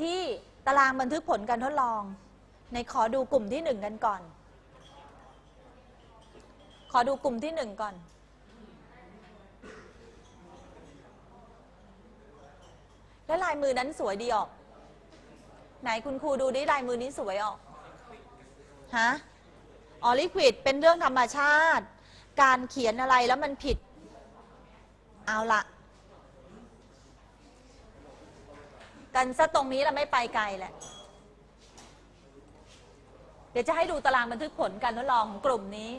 ที่ตารางบันทึกผลการทดลอง ในขอดูกลุ่มที่หนึ่งกันก่อน ขอดูกลุ่มที่หนึ่งก่อน แล้วลายมือนั้นสวยดีออก ไหนคุณครูดูดิลายมือนี้สวยออก ฮะออลิควิดเป็นเรื่องธรรมชาติ การเขียนอะไรแล้วมันผิด เอาละ กันซะตรงนี้เราไม่ไปไกลแหละ เดี๋ยวจะให้ดูตารางบันทึกผลการทดลองของกลุ่มนี้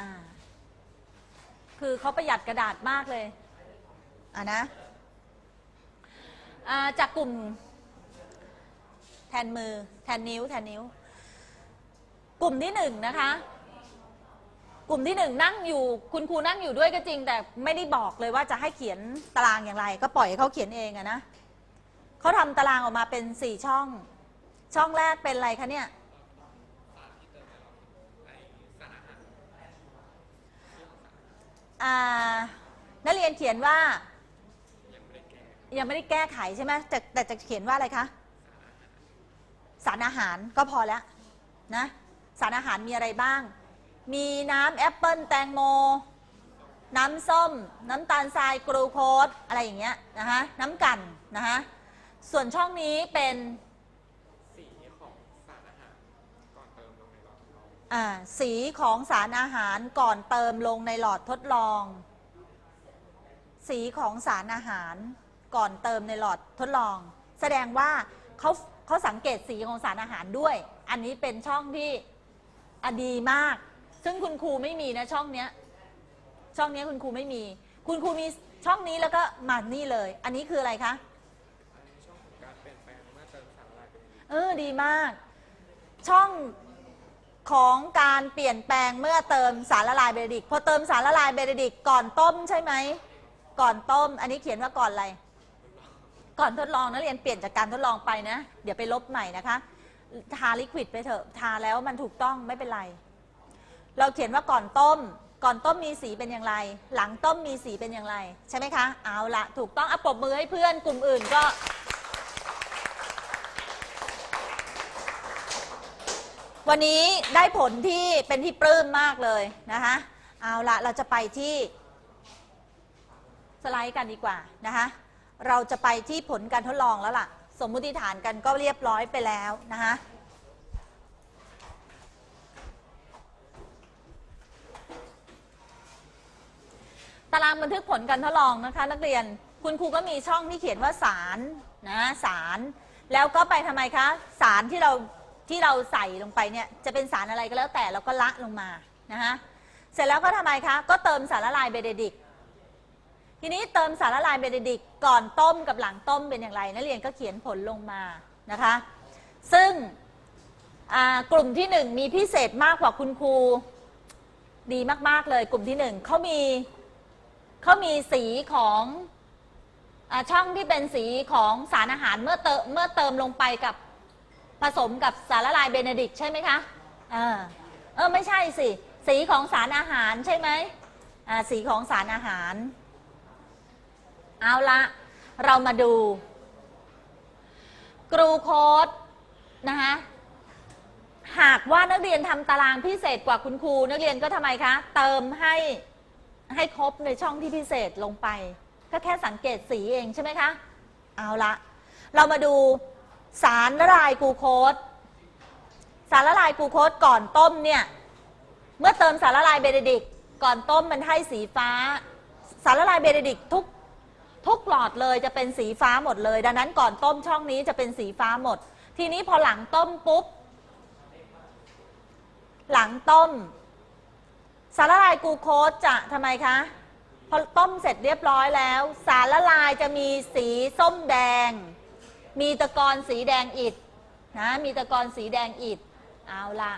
อ่าคือเขาประหยัดกระดาษมากเลยอะนะอ่าจากกลุ่ม แทนมือ แทนนิ้ว แทนนิ้ว กลุ่มที่หนึ่งนะคะ กลุ่มที่หนึ่งนั่งอยู่คุณครูนั่งอยู่ด้วยก็จริง แต่ไม่ได้บอกเลยว่าจะให้เขียนตารางอย่างไร ก็ปล่อยให้เขาเขียนเองอะนะเขาทำตารางออกมาเป็นสี่ช่อง ช่องแรกเป็นอะไรคะเนี่ยนักเรียนเขียนว่า ยังไม่ได้แก้ไขใช่ไหมแต่แต่จะเขียนว่าอะไรคะสารอาหารก็พอแล้วนะสารอาหารมีอะไรบ้าง มีน้ำแอปเปิลแตงโม น้ำส้ม น้ำตาลทรายกรูโคสอะไรอย่างเงี้ยนะคะน้ำกันนะคะส่วนช่องนี้เป็นสีของสารอาหารก่อนเติมลงในหลอดทดลองอ่าสีของสารอาหารก่อนเติมลงในหลอดทดลอง สีของสารอาหารก่อนเติมในหลอดทดลอง แสดงว่าเขาเขาสังเกตสีของสารอาหารด้วย อันนี้เป็นช่องที่อดีมาก ซึ่งคุณครูไม่มีนะช่องเนี้ย ช่องเนี้ยคุณครูไม่มี คุณครูมีช่องนี้แล้วก็มานี่เลย อันนี้คืออะไรคะอันนี้ช่วงของการเปลี่ยนแปลงเมื่อเติมสารละลายเป็นดินเออดีมาก ช่องของการเปลี่ยนแปลงเมื่อเติมสารละลายเบรดิกพอเติมสารละลายเบรดิกก่อนต้มใช่ไหมก่อนต้ม อันนี้เขียนว่าก่อนอะไร ก่อนทดลองนักเรียนเปลี่ยนจากการทดลองไปนะ เดี๋ยวไปลบใหม่นะคะ ทาลิควิดไปเถอะ ทาแล้วมันถูกต้องไม่เป็นไร เราเขียนว่าก่อนต้ม ก่อนต้มมีสีเป็นอย่างไร หลังต้มมีสีเป็นอย่างไร ใช่ไหมคะ เอาละถูกต้องอปรบมือให้เพื่อนกลุ่มอื่นก็ วันนี้ได้ผลที่เป็นที่ปลื้มมากเลยนะคะเอาละเราจะไปที่สไลด์กันดีกว่านะคะเราจะไปที่ผลการทดลองแล้วล่ะ สมมุติฐานกันก็เรียบร้อยไปแล้วนะคะ ตารางบันทึกผลการทดลองนะคะ นักเรียนคุณครูก็มีช่องที่เขียนว่าสารนะสารแล้วก็ไปทำไมคะ สารที่เราที่เราใส่ลงไปเนี่ยจะเป็นสารอะไรก็แล้วแต่เราก็ละลงมานะคะเสร็จแล้วก็ทำไมคะ ก็เติมสารละลายเบเดดิกทีนี้เติมสารละลายเบเดดิกก่อนต้มกับหลังต้มเป็นอย่างไรนักเรียนก็เขียนผลลงมานะคะ ซึ่งกลุ่มที่หนึ่งมีพิเศษมากกว่าคุณครูดีมาก ๆ เลยกลุ่มที่หนึ่งเขามี เขามีสีของอช่องที่เป็นสีของสารอาหารเมื่อเติมเมื่อเติมลงไปกับผสมกับสารละลายเบเนดิกใช่ไหมคะเออเออไม่ใช่สิ สีของสารอาหารใช่ไหมอ่าสีของสารอาหาร เอาละเรามาดู กรูโคสนะคะหากว่านักเรียนทำตารางพิเศษกว่าคุณครู นักเรียนก็ทำไมคะ เติมให้ ให้ครบในช่องที่พิเศษลงไปก็แค่สังเกตสีเองใช่ไหมคะ เอาละ เรามาดูสารละลายกูโคสสารละลายกูโคสก่อนต้มเนี่ย เมื่อเติมสารละลายเบเดดิกก่อนต้มมันให้สีฟ้า สารละลายเบเดดิกทุกทุกหลอดเลยจะเป็นสีฟ้าหมดเลย ดังนั้นก่อนต้มช่องนี้จะเป็นสีฟ้าหมด ทีนี้พอหลังต้มปุ๊บ หลังต้ม สารละลายกูโคสจะทำไมคะพอต้มเสร็จเรียบร้อยแล้ว สารละลายจะมีสีส้มแดง มีตะกอนสีแดงอิดนะมีตะกอนสีแดงอิดเอาละ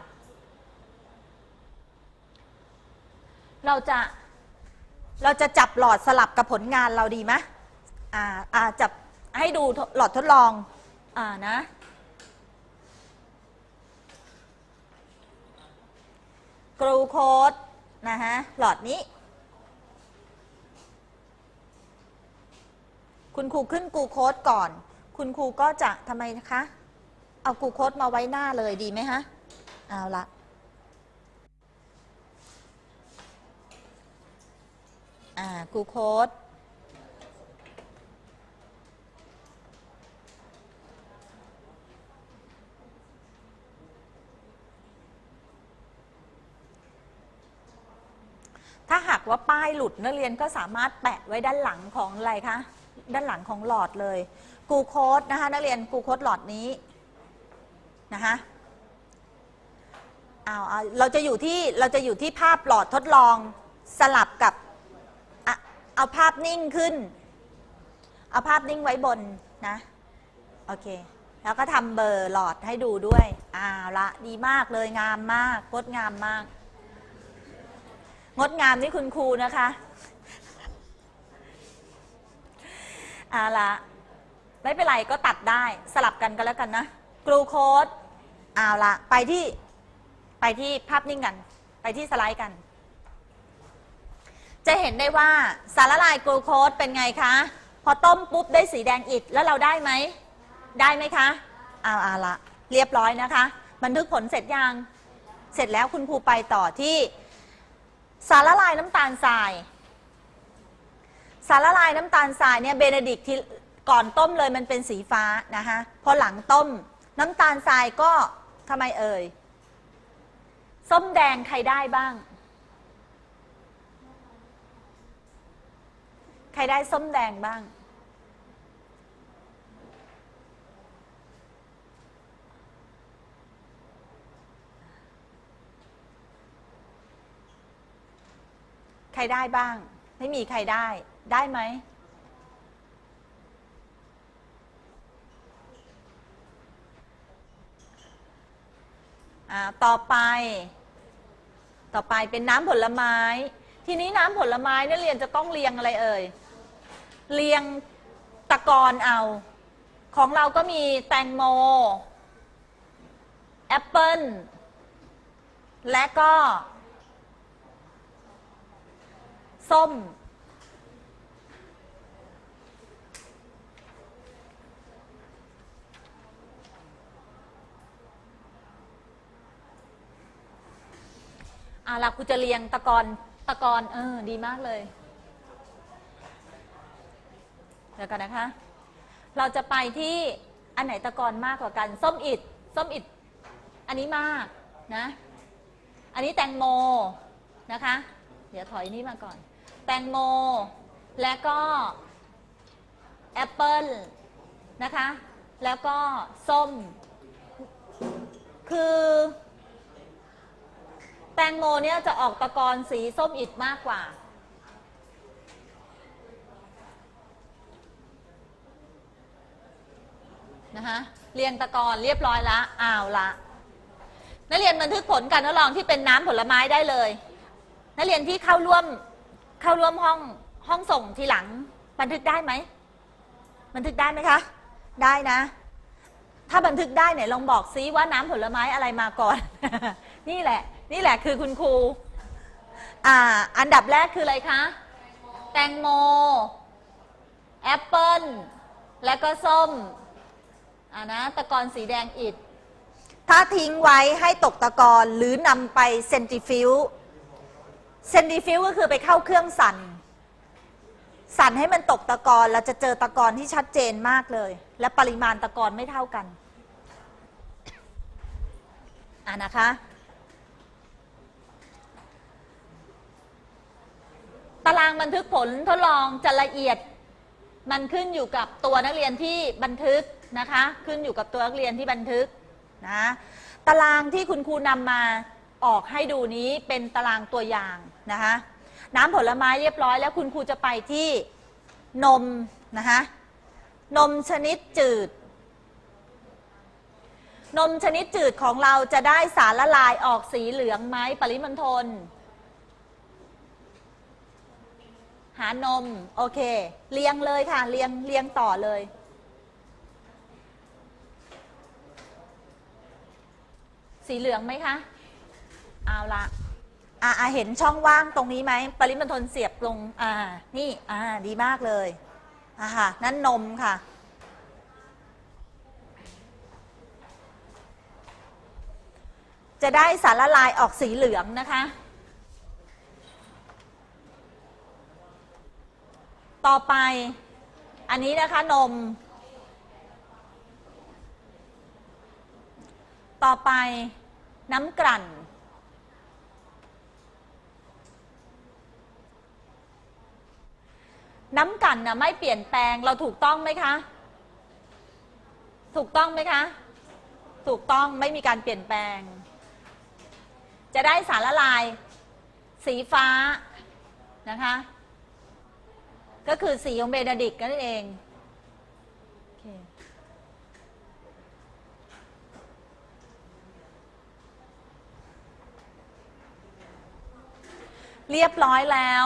เราจะเราจะจับหลอดสลับกับผลงานเราดีไหมอ่าอ่าจับให้ดูหลอดทดลองอ่านะกรูโคส นะฮะหลอดนี้ คุณครูขึ้นกูโค้ดก่อน คุณครูก็จะทำไมนะคะ เอากูโค้ดมาไว้หน้าเลยดีไหมฮะเอาละอ่ากูโค้ด ว่าป้ายหลุดนักเรียนก็สามารถแปะไว้ด้านหลังของอะไรคะ ด้านหลังของหลอดเลย กูโค้ดนะคะนักเรียนกูโค้ดหลอดนี้นะคะเอาเอาเราจะอยู่ที่เราจะอยู่ที่ภาพหลอดทดลองสลับกับอเอาภาพนิ่งขึ้น เอาภาพนิ่งไว้บนนะโอเคแล้วก็ทำเบอร์หลอดให้ดูด้วยอ้าวละดีมากเลยงามมากงดงามมาก งดงามนี่คุณครูนะคะเอาละไม่เป็นไรก็ตัดได้สลับกันก็แล้วกันนะกลูโคสเอาละไปที่ไปที่ภาพนิ่งกัน ไปที่สไลด์กัน จะเห็นได้ว่าสารละลายกลูโคสเป็นไงคะ พอต้มปุ๊บได้สีแดงอิดแล้วเราได้ไหม ได้ไหมคะเอาเอาละเรียบร้อยนะคะ บันทึกผลเสร็จยัง เสร็จแล้วคุณครูไปต่อที่ สารละลายน้ำตาลทราย สารละลายน้ำตาลทรายเนี่ยเบเนดิกที่ก่อนต้มเลยมันเป็นสีฟ้านะคะพอหลังต้ม น้ำตาลทรายก็ทำไมเอ่ยส้มแดงใครได้บ้าง ใครได้ส้มแดงบ้าง รได้บ้าง ไม่มีใครได้ ได้ไหมอ่าต่อไป ต่อไปเป็นน้ำผลไม้ ทีนี้น้ำผลไม้นี่ยเรียนจะต้องเรียงอะไรเอ่ย เรียงตะกอนเอา ของเราก็มีแตงโม แอปเปิ้ลและก็ ส้ม อ่าล่ะกูจะเรียงตะกอนตะกอนเออดีมากเลย เดี๋ยวกันนะคะ เราจะไปที่อันไหนตะกอนมากกว่ากัน ส้มอิดส้มอิดอันนี้มากนะ อันนี้แตงโมนะคะ เดี๋ยวถอยนี้มาก่อน ตงโม และก็แอปเปิลนะคะ แล้วก็ส้ม คือแตงโมเนี่ยจะออกตะกอนสีส้มอิดมากกว่า นะคะเรียงตะกอนเรียบร้อยละอ้าวละนักเรียนบันทึกผลการทดลองที่เป็นน้ำผลไม้ได้เลย นักเรียนที่เข้าร่วม เข้าร่วมห้องห้องส่งทีหลัง บันทึกได้ไหมบันทึกได้ไหมคะ ได้นะ ถ้าบันทึกได้เนี่ยลองบอกซิว่าน้ำผลไม้อะไรมาก่อน นี่แหละ นี่แหละคือคุณครูอ่า อันดับแรกคืออะไรคะ แตงโมแอปเปิ้ลและก็ส้มอ่านะตะกอนสีแดงอิดถ้าทิ้งไว้ให้ตกตะกอนหรือนำไปเซนติฟิว เซนติฟิวก็คือไปเข้าเครื่องสั่น สั่นให้มันตกตะกอนเราจะเจอตะกอนที่ชัดเจนมากเลย และปริมาณตะกอนไม่เท่ากันอ่านะคะตารางบันทึกผลทดลองจะละเอียด มันขึ้นอยู่กับตัวนักเรียนที่บันทึกนะคะ ขึ้นอยู่กับตัวนักเรียนที่บันทึกนะตารางที่คุณครูนำมา ออกให้ดูนี้เป็นตารางตัวอย่างนะคะน้ำผลไม้เรียบร้อยแล้วคุณครูจะไปที่นมนะคะนมชนิดจืด นมชนิดจืดของเราจะได้สารละลายออกสีเหลืองไหมปริมณฑลหานม โอเค เรียงเลยค่ะ เรียงเรียงต่อเลย สีเหลืองไหมคะ เอาละอ่าเห็นช่องว่างตรงนี้ไหมปริมณฑลเสียบลงอ่านี่อ่าดีมากเลยอะค่ะนั่นนมค่ะ จะได้สารละลายออกสีเหลืองนะคะ ต่อไปอันนี้นะคะนม ต่อไปน้ำกลั่น น้ำกันนะไม่เปลี่ยนแปลงเราถูกต้องไหมคะ ถูกต้องไหมคะ ถูกต้องไม่มีการเปลี่ยนแปลง จะได้สารละลาย สีฟ้านะคะ ก็คือสีของเบนดิกนั่นเองเรียบร้อยแล้ว